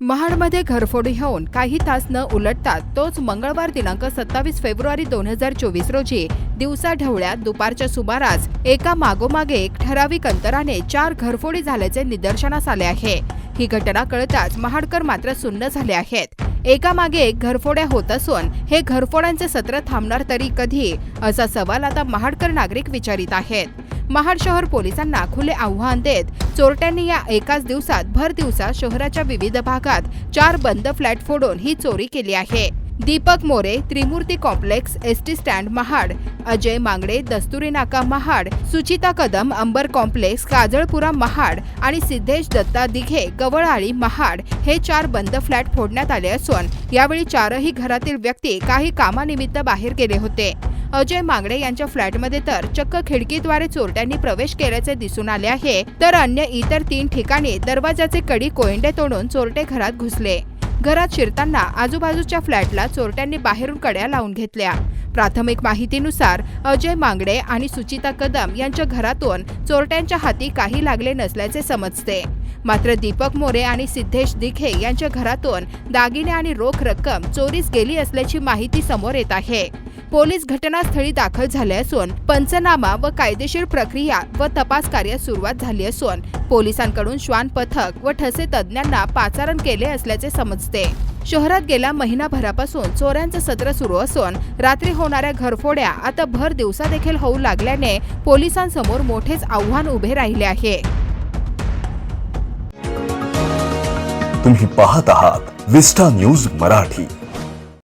महाडमध्ये घरफोडी होऊन काही तास न उलटतात तोच मंगळवार दिनांक सत्तावीस फेब्रुवारी दोन हजार चोवीस रोजी दिवसा ढवळ्यात दुपारच्या सुमारास एका मागोमागे एक ठराविक अंतराने चार घरफोडी झाल्याचे निदर्शनास आले आहे. ही घटना कळताच महाडकर मात्र सुन्न झाले आहेत. एकामागे एक घरफोड्या होत असून हे घरफोड्यांचे सत्र थांबणार तरी कधी असा सवाल आता महाडकर नागरिक विचारित आहेत. महाड शहर पोलिसांना खुले आव्हान देत चोरट्यांनी या एकाच दिवसात भर दिवसात शहराच्या विविध भागात चार बंद फ्लॅट फोडून ही चोरी केली आहे. Deepak More Trimurti complex S T stand Mahad Ajay Mangde Dasturi Naka Mahad Suchita Kadam Ambar complex Kajalpura Mahad आणि सिद्धेश दत्ता दिघे गवळाळी महाड हे चार बंद फ्लॅट फोडण्यात आले असून यावेळी चारही घरातील व्यक्ती काही कामानिमित्त बाहेर गेले होते. अजय मांगडे यांच्या फ्लॅटमध्ये तर चक्क खिडकीद्वारे चोरट्यांनी प्रवेश केल्याचे दिसून आले आहे तर अन्य इतर तीन ठिकाणी दरवाजाचे कडी कोयंडे तोडून चोरटे घरात घुसले. घरात शिरताना आजूबाजूच्या फ्लॅटला चोरट्यांनी बाहेरून कड्या लावून घेतल्या. प्राथमिक माहितीनुसार अजय मांगडे आणि सुचिता कदम यांच्या घरातून चोरट्यांच्या हाती काही लागले नसल्याचे समजते. मात्र दीपक मोरे आणि सिद्धेश दिखे यांच्या घरातून दागिने आणि रोख रक्कम चोरीस गेली असल्याची माहिती समोर येत आहे. पोलीस घटनास्थळी दाखल झाले असून पंचनामा व कायदेशीर प्रक्रिया व तपास कार्य सुरुवात झाली असून पोलिसांकडून श्वान पथक व ठसे तज्ज्ञांना पाचारण केले असल्याचे समजते. शहरात गेल्या महिनाभरापासून चोऱ्यांचं सत्र सुरू असून रात्री होणाऱ्या घरफोड्या आता भर दिवसा देखील होऊ लागल्याने पोलिसांसमोर मोठेच आव्हान उभे राहिले आहे. तुम्ही पाहत आहात विस्टा न्यूज मराठी.